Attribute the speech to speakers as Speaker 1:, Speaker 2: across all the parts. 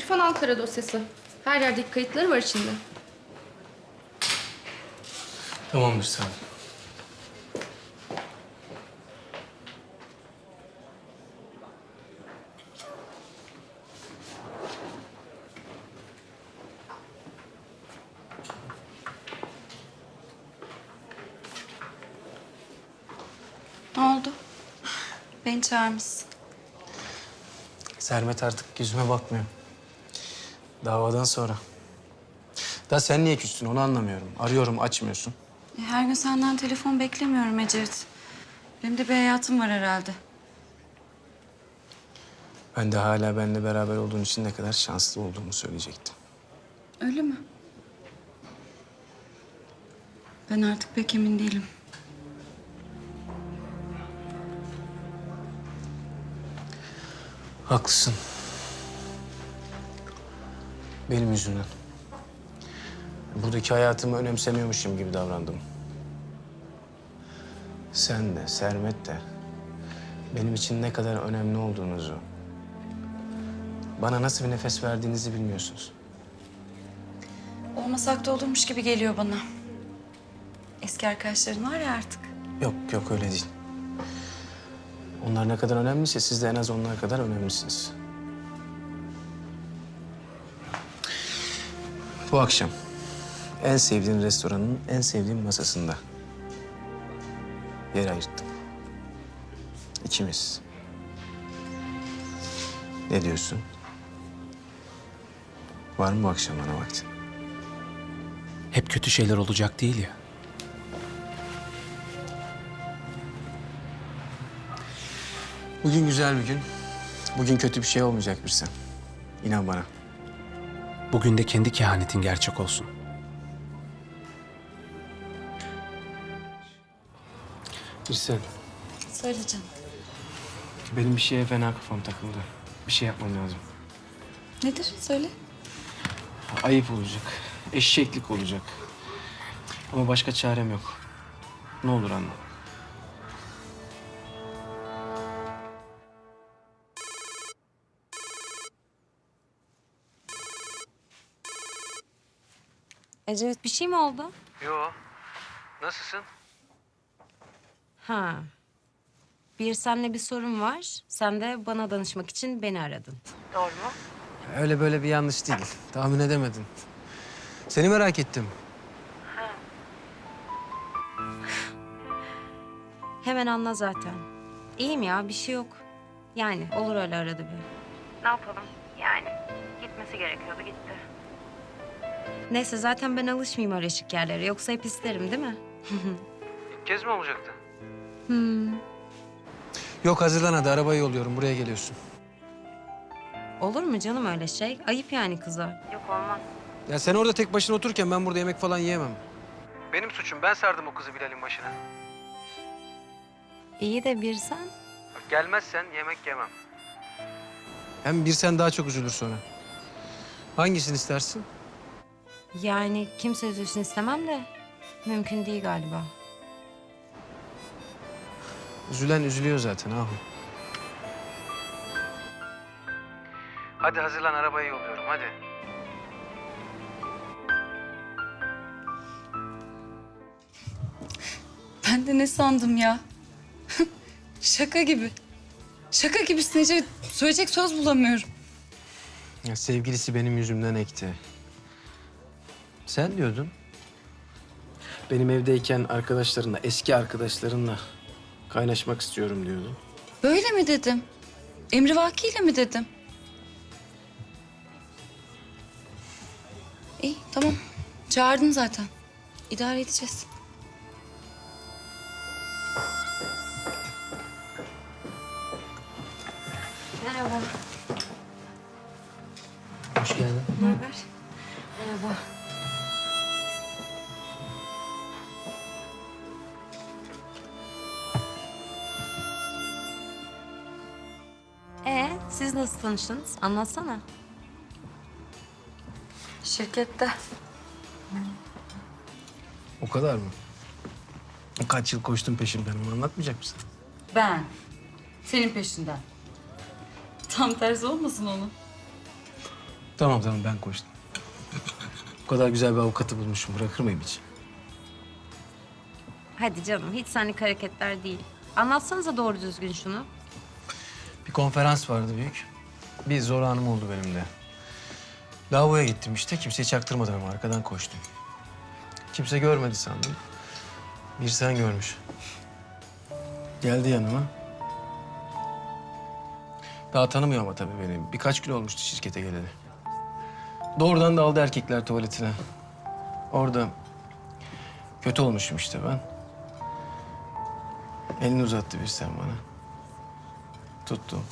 Speaker 1: İrfan Ankara dosyası. Her yerdeki kayıtları var içinde.
Speaker 2: Tamamdır sağ ol.
Speaker 3: Ne oldu? Beni çağırmışsın.
Speaker 2: Sermet artık yüzüme bakmıyor. Davadan sonra. Da sen niye küstün onu anlamıyorum. Arıyorum açmıyorsun.
Speaker 3: E, Her gün senden telefon beklemiyorum Ecevit. Benim de bir hayatım var herhalde.
Speaker 2: Ben de hala benimle beraber olduğun için ne kadar şanslı olduğumu söyleyecektim.
Speaker 3: Öyle mi? Ben artık pek emin değilim.
Speaker 2: Haklısın. Benim yüzümden. Buradaki hayatımı önemsemiyormuşum gibi davrandım. Sen de, Sermet de benim için ne kadar önemli olduğunuzu, bana nasıl bir nefes verdiğinizi bilmiyorsunuz.
Speaker 3: Olmasak da olurmuş gibi geliyor bana. Eski arkadaşların var ya artık.
Speaker 2: Yok, yok öyle değil. Onlar ne kadar önemliyse siz de en az onlar kadar önemlisiniz. Bu akşam en sevdiğin restoranın en sevdiğim masasında yer ayırttım. İkimiz. Ne diyorsun? Var mı bu akşam bana vaktin?
Speaker 4: Hep kötü şeyler olacak değil ya.
Speaker 2: Bugün güzel bir gün. Bugün kötü bir şey olmayacak bir sen. İnan bana.
Speaker 4: Bugün de kendi kehanetin gerçek olsun.
Speaker 2: Bir sen.
Speaker 3: Söyle canım.
Speaker 2: Benim bir şeye fena kafam takıldı. Bir şey yapmam lazım.
Speaker 3: Nedir? Söyle.
Speaker 2: Ayıp olacak. Eşeklik olacak. Ama başka çarem yok. Ne olur anla.
Speaker 5: Ecevit bir şey mi oldu?
Speaker 2: Yo. Nasılsın?
Speaker 5: Ha. Bir senle bir sorun var. Sen de bana danışmak için beni aradın.
Speaker 2: Öyle böyle bir yanlış değil. Tahmin edemedin. Seni merak ettim.
Speaker 5: Hemen anla zaten. İyiyim ya bir şey yok. Yani olur öyle arada bir. Ne yapalım? Yani gitmesi gerekiyordu gitti. Neyse zaten ben alışmayayım öyle şık yerlere. Yoksa hep isterim değil mi?
Speaker 2: İlk kez mi olacaktı?
Speaker 5: Hmm.
Speaker 2: Yok hazırlan hadi arabayı yolluyorum. Buraya geliyorsun.
Speaker 5: Olur mu canım öyle şey? Ayıp yani kıza. Yok olmaz.
Speaker 2: Ya sen orada tek başına otururken ben burada yemek falan yiyemem. Benim suçum. Ben sardım o kızı Bilal'in başına.
Speaker 5: İyi de bir sen.
Speaker 2: Gelmezsen yemek yemem. Hem bir sen daha çok üzülür sonra. Hangisini istersin?
Speaker 5: Yani kimse üzülsün istemem de mümkün değil galiba.
Speaker 2: Üzülen üzülüyor zaten ahu. Hadi hazırlan arabayı yolluyorum hadi.
Speaker 3: Ben de ne sandım ya? Şaka gibi. Şaka gibisin Ecevit. Söyleyecek söz bulamıyorum.
Speaker 2: Ya sevgilisi benim yüzümden ekti. Sen diyordun. Benim evdeyken arkadaşlarınla, eski arkadaşlarınla kaynaşmak istiyorum diyordun.
Speaker 3: Böyle mi dedim? Emri vakiyle mi dedim? İyi tamam. Çağırdın zaten. İdare edeceğiz.
Speaker 5: Merhaba.
Speaker 2: Hoş geldin.
Speaker 5: Ne haber? Merhaba. Nasıl tanıştınız? Anlatsana.
Speaker 3: Şirkette.
Speaker 2: O kadar mı? Kaç yıl koştun peşimden onu anlatmayacak mısın?
Speaker 3: Ben. Senin peşinden. Tam tersi olmasın onun.
Speaker 2: Tamam tamam ben koştum. Bu kadar güzel bir avukatı bulmuşum. Bırakır mıyım hiç?
Speaker 5: Hadi canım hiç senlik hareketler değil. Anlatsanıza doğru düzgün şunu.
Speaker 2: Bir konferans vardı büyük. Bir zor anım oldu benim de. Lavaboya gittim işte. Kimseye çaktırmadım ama arkadan koştum. Kimse görmedi sandım. Bir sen görmüş. Geldi yanıma. Daha tanımıyor ama tabii beni. Birkaç gün olmuştu şirkete geleli. Doğrudan da aldı erkekler tuvaletine. Orada kötü olmuşum işte ben. Elini uzattı bir sen bana. Tuttum.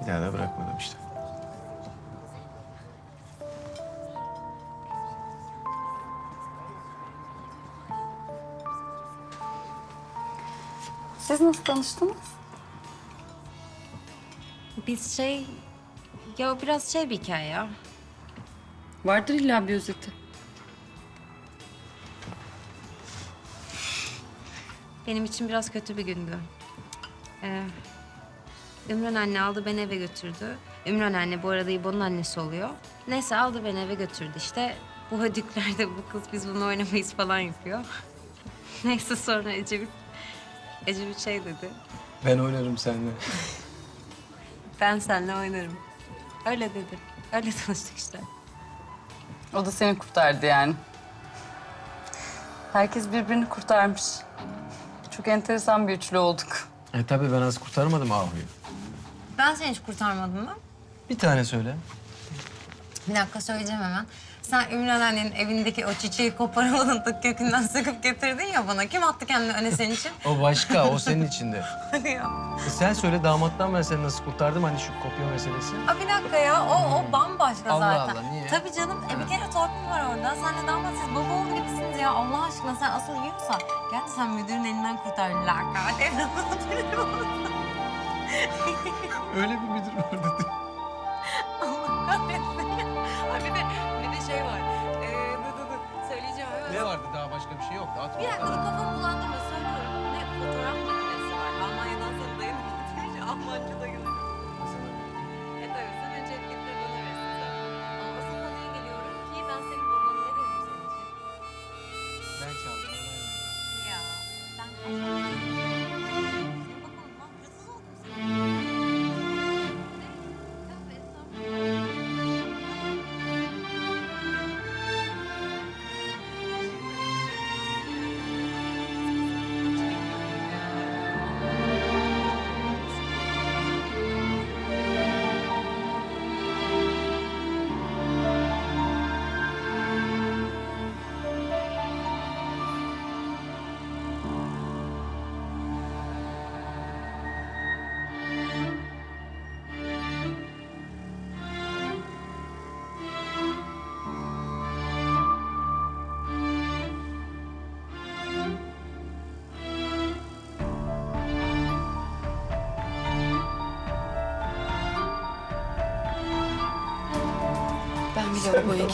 Speaker 2: Bir daha da bırakmadım işte.
Speaker 3: Siz nasıl tanıştınız?
Speaker 5: Biz şey... Ya o biraz şey bir hikaye ya.
Speaker 3: Vardır illa bir özeti.
Speaker 5: Benim için biraz kötü bir gündü. Ee, Ümran anne aldı beni eve götürdü. Ümran anne bu arada İbo'nun annesi oluyor. Neyse aldı beni eve götürdü işte. Bu hödüklerde bu kız biz bunu oynamayız falan yapıyor. Neyse sonra Ecevit, Ecevit şey dedi.
Speaker 2: Ben oynarım seninle.
Speaker 5: Ben seninle oynarım. Öyle dedi. Öyle tanıştık işte.
Speaker 3: O da seni kurtardı yani. Herkes birbirini kurtarmış. Çok enteresan bir üçlü olduk.
Speaker 2: E tabii ben az kurtarmadım Ahu'yu.
Speaker 5: Ben seni hiç kurtarmadım mı?
Speaker 2: Bir tane söyle.
Speaker 5: Bir dakika söyleyeceğim hemen. Sen Ümran annenin evindeki o çiçeği koparamadın da kökünden sıkıp getirdin ya bana. Kim attı kendini öne senin için?
Speaker 2: O başka, o senin içinde.
Speaker 5: Hadi ya.
Speaker 2: E sen söyle damattan ben seni nasıl kurtardım hani şu kopya meselesi.
Speaker 5: Aa, bir dakika ya. O, o bambaşka
Speaker 2: Allah
Speaker 5: zaten.
Speaker 2: Allah, niye?
Speaker 5: Tabii canım. E, bir kere torpil var orada. Sen de damat siz baba oğlu gibisiniz ya. Allah aşkına sen asıl yiyorsa. Gel de sen müdürün elinden kurtar. Laka.
Speaker 2: Öyle bir müdür vardı.
Speaker 5: Allah
Speaker 2: başka bir şey yoktu. Atma.
Speaker 5: Bir dakika dur kafamı bulandırma söylüyorum. Ne fotoğraf makinesi var. Almanya'dan sana dayanıp getirmiş. Almanca da yazıyor. E tabii sen önce etiketleri bana versin sen. Ama asıl konuya geliyorum ki ben senin babanı ne dedim senin için?
Speaker 2: Ben çaldım.
Speaker 5: Ya ben bakalım
Speaker 1: Ben bir lavaboya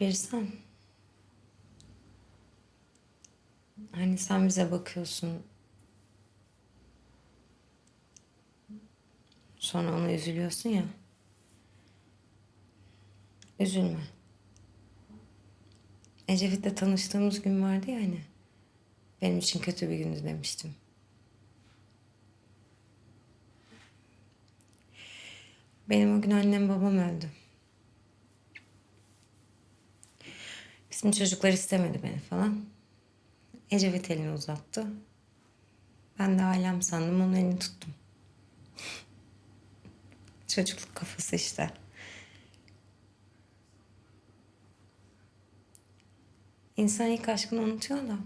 Speaker 5: Birsen. Hani sen bize bakıyorsun. Sonra ona üzülüyorsun ya. Üzülme. Ecevit'le tanıştığımız gün vardı ya hani. Benim için kötü bir gündü demiştim. Benim o gün annem babam öldü. Bizim çocuklar istemedi beni falan. Ecevit elini uzattı. Ben de ailem sandım, onun elini tuttum. Çocukluk kafası işte. İnsan ilk aşkını unutuyor da...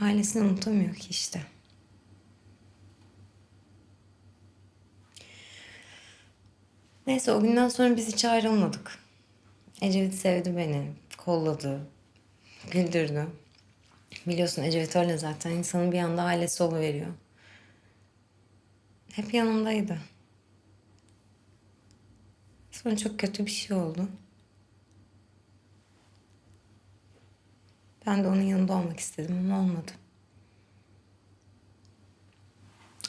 Speaker 5: ...ailesini unutamıyor ki işte. Neyse o günden sonra biz hiç ayrılmadık. Ecevit sevdi beni, kolladı, güldürdü. Biliyorsun Ecevit öyle zaten. insanın bir anda ailesi oluveriyor. Hep yanımdaydı. Sonra çok kötü bir şey oldu. Ben de onun yanında olmak istedim ama olmadı.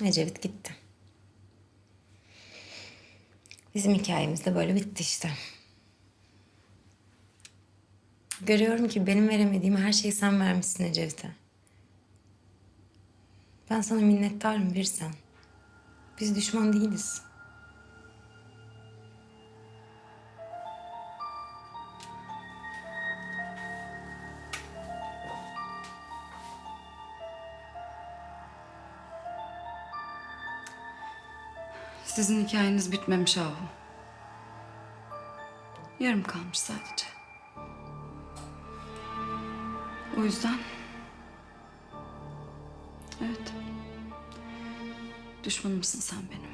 Speaker 5: Ecevit gitti. Bizim hikayemiz de böyle bitti işte. Görüyorum ki benim veremediğim her şeyi sen vermişsin Ecevit'e. Ben sana minnettarım bir sen. Biz düşman değiliz.
Speaker 3: Sizin hikayeniz bitmemiş Ahu. Yarım kalmış sadece. O yüzden... Evet. Düşmanımsın sen benim.